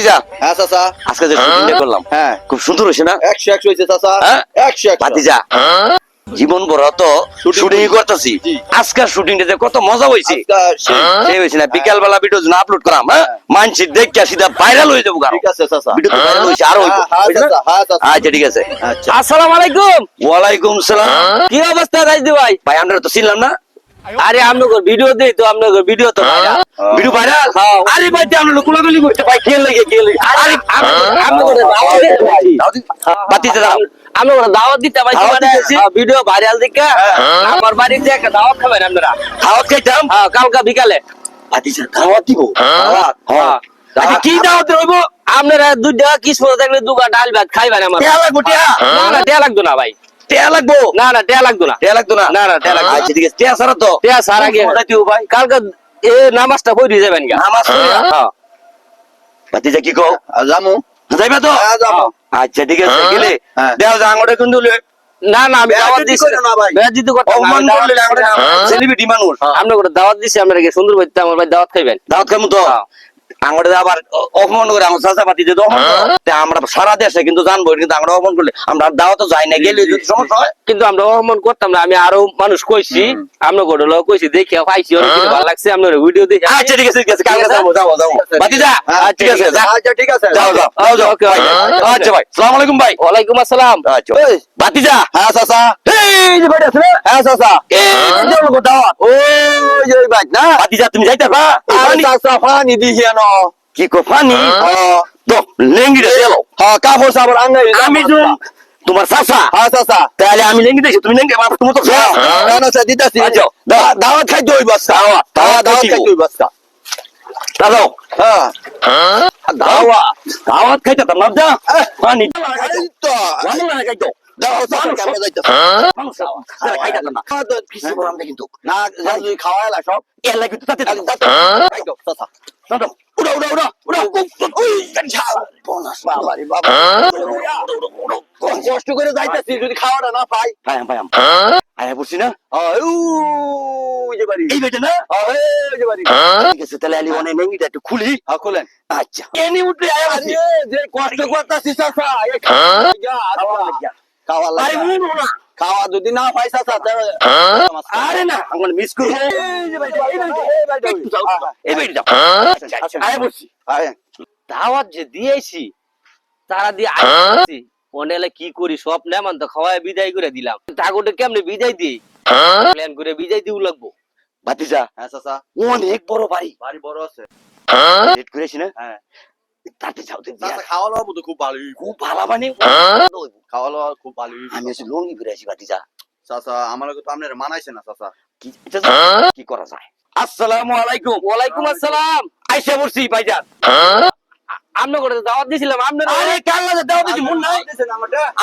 ভাতিজা হ্যাঁ চাচা। আজকে যে শুটিংটা করলাম হ্যাঁ। খুব সুন্দর হয়েছে না? একশো একশো হয়েছে চাচা। হ্যাঁ? একশো একশো। ভাতিজা জীবন ভর তো শুটিং করি। করতেছি। আজকের শুটিংটাতে কত মজা হয়েছে। সেই। না। বিকাল বেলা ভিডিও না আপলোড করাম হ্যাঁ? মানছি দেখে সিধা ভাইরাল হয়ে যাব ঠিক আছে চাচা। ভিডিও ভাইরাল আর হইবো। হ্যাঁ, হ্যাঁ, হ্যাঁ। আচ্ছা ঠিক আছে। আচ্ছা। আসসালামু আলাইকুম। ওয়ালাইকুম সালাম। কি অবস্থা রাজদি ভাই? ভাই আমরা তো চিনলাম না। আরে আপনার ভিডিও দেই তো আপনার ভিডিও তো ভাইরাল। Video viral? হ্যাঁ। আরে ভাই তে আমরা কোলাগুলি করতে ভাই খেল লাগে খেল আরে আপনার দাওয়াত দিতে ভাই বাতিতে দাও আপনার দাওয়াত দিতে ভাই দাওয়াত। ভিডিও ভাইরাল দিকে। আমার বাড়িতে একটা দাওয়াত খাবেন আপনারা। খাওয়াত খাইতাম? হ্যাঁ কালকা বিকালে। বাতিতে দাওয়াত দিব। দাওয়াত হ্যাঁ। আচ্ছা কি দাওয়াত রইবো? আপনারা দুইটা কি শুনে থাকলে দুগা ডাল ভাত খাইবেন আমার। টেয়া লাগবো টেয়া। না না টেয়া লাগতো না ভাই। টেয়া লাগবো? না না টেয়া লাগতো না। টেয়া লাগতো না? না, না, টেয়া লাগতো আচ্ছা ঠিক আছে টেয়া ছাড়া তো। টেয়া ছাড়া আগে কোন যাইতে হবে ভাই? কালকা এ নামাজটা পড়ে যাবেন নামাজ পড়িয়া? হ্যাঁ। কি কও? আর জামু যাইবা তো? হ্যাঁ, আচ্ছা ঠিক আছে গেলে। হ্যাঁ। দেও যা কিন্তু না না আমি দাওয়াত দিছি। না ভাই। অপমান করলে সেলিব্রিটি মানুষ। আমরা দাওয়াত দিছি আমরা সুন্দর আমার ভাই দাওয়াত খাইবেন? দাওয়াত খামু তো? হ্যাঁ। আবার অপমান করে আমার যে অপমান তা আমরা সারা দেশে কিন্তু জানব কিন্তু আমরা অপমান করলে আমরা দাওয়াত যাই না গেলে যদি সমস্যা হয়। কিন্তু আমরা অহমন করতাম না আমি আরও মানুষ কইছি আমরা কইছি দেখি পাইছি অনেক ভালো লাগছে আপনার ভিডিও দেখি আচ্ছা ঠিক আছে ঠিক আছে কালকে যাব যাব যাব। বাতিজা হ্যাঁ, ঠিক আছে। আচ্ছা ঠিক আছে যাও যাও যাও যাও। ওকে। আচ্ছা ভাই। সালাম আলাইকুম ভাই। ওয়ালাইকুম আসসালাম। আচ্ছা বাতিজা হ্যাঁ চাচা। এই যে ভাই আছে হ্যাঁ চাচা। এই যে লোক দাওয়াত ওই যে বাইক না? বাতিজা তুমি যাইতে পা চাচা পানি দিহি ন। কি কো পানি তো লেঙ্গি রে দেলো হ্যাঁ কাপড় সাপড় আঙ্গাই আমি তোমার চাচা? হ্যাঁ চাচা। তাহলে আমি লেঙ্গি দেখি তুমি লেঙ্গি আমার তুমি তো না না স্যার দিতাছি। আচ্ছা, দাওয়াত খাইতে ওই বস্তা দাওয়াত, দাওয়াত খাইতে ওই বস্তা দাদা হ্যাঁ। দাওয়াত দাওয়াত খাইতে তো মজা পানি তো পানি না খাইতো। দাও দাও না কিছু বললাম না কিন্তু না যদি খাওয়া সব এর উড়া উড়া উড়া উড়া ওই ঝাল বোনাস বাবা রে বাবা কষ্ট করে যাইতেছি যদি খাওয়াটা না পাই ভাই ভাই আয়া বসছি না এই বেটে না যে বাড়ি ঠিক আছে তাহলে আলি অনেক লেঙ্গিটা একটু খুলি খুলেন আচ্ছা এনি উঠলে আয়া আরে যে কষ্ট করতেছি চাচা খাওয়া লাগা। খাওয়া যদি না চাচা আরে না আমার মিস করব এই যাও এই বেটে যাও। আয়া বসছি দাওয়াত যে দিয়েছি তারা দিয়ে আইছি। ওনেলে কি করি সব নেমান তো খাওয়ায় বিদায় করে দিলাম। তাগোটে কেমনে বিদায় দিই? প্ল্যান করে বিদায় দিউ লাগবো। ভাতিজা হ্যাঁ চাচা। অনেক বড় বাড়ি। বাড়ি বড় আছে। ডেট করেছি না? হ্যাঁ। তাতে খাওয়া লওয়া তো খুব খুব ভালো মানে খাওয়া দাওয়া খুব ভালো আমি আছি লঙ্গি ঘুরে আছি ভাতিজা চাচা আমার তো আপনার মানাইছে না চাচা কি করা যায় আসসালামু আলাইকুম ওয়ালাইকুম আসসালাম আইসা বসছি ভাইজান আমরা করে দাওয়াত দিছিলাম আপনারা আরে কাল্লা দাও দিছি মন নাই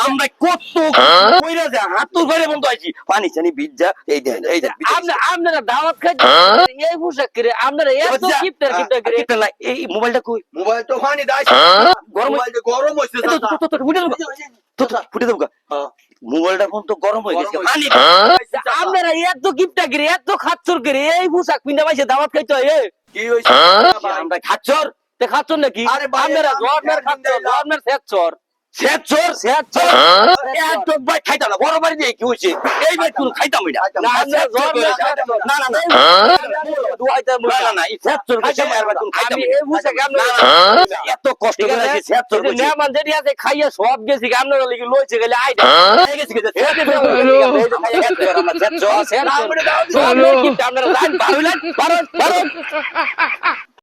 আমরা কত কইরা যা হাত তো ঘরে বন্ধ আইছি। পানি চানি বিজ্জা এই দেন এই দেন আপনি আপনারা দাওয়াত খাইতে এই পোশাক করে আপনারা এত কিপটার কিপটার করে? একটা লাই এই মোবাইলটা কই? মোবাইল তো পানি দাই গরম মোবাইল গরম হইছে তো তো তো ফুটে দেবো তো তো ফুটে দেবো হ্যাঁ। মোবাইলটা ফোন তো গরম হয়ে গেছে পানি আপনারা এত কিপটা করে এত খাচ্চর করে এই পোশাক পিন্দা পাইছে দাওয়াত খাইতে হয় এ কি হইছে? আমরা খাচ্ছর। তে খাচ্চর নাকি আপনারা এত ভাই খাইতাম না বড় বাড়ি দিয়ে কি হইছে? এই ভাই খাইতাম না। না। না না দুয়াইতে না। না খাইতাম এই এত কষ্ট করে আছে? যেটি আছে খাইয়া সব গেছি আপনারা লাগি লইছে গেলে আইডা। হয়ে? গেছে সেচ্ছর আপনারা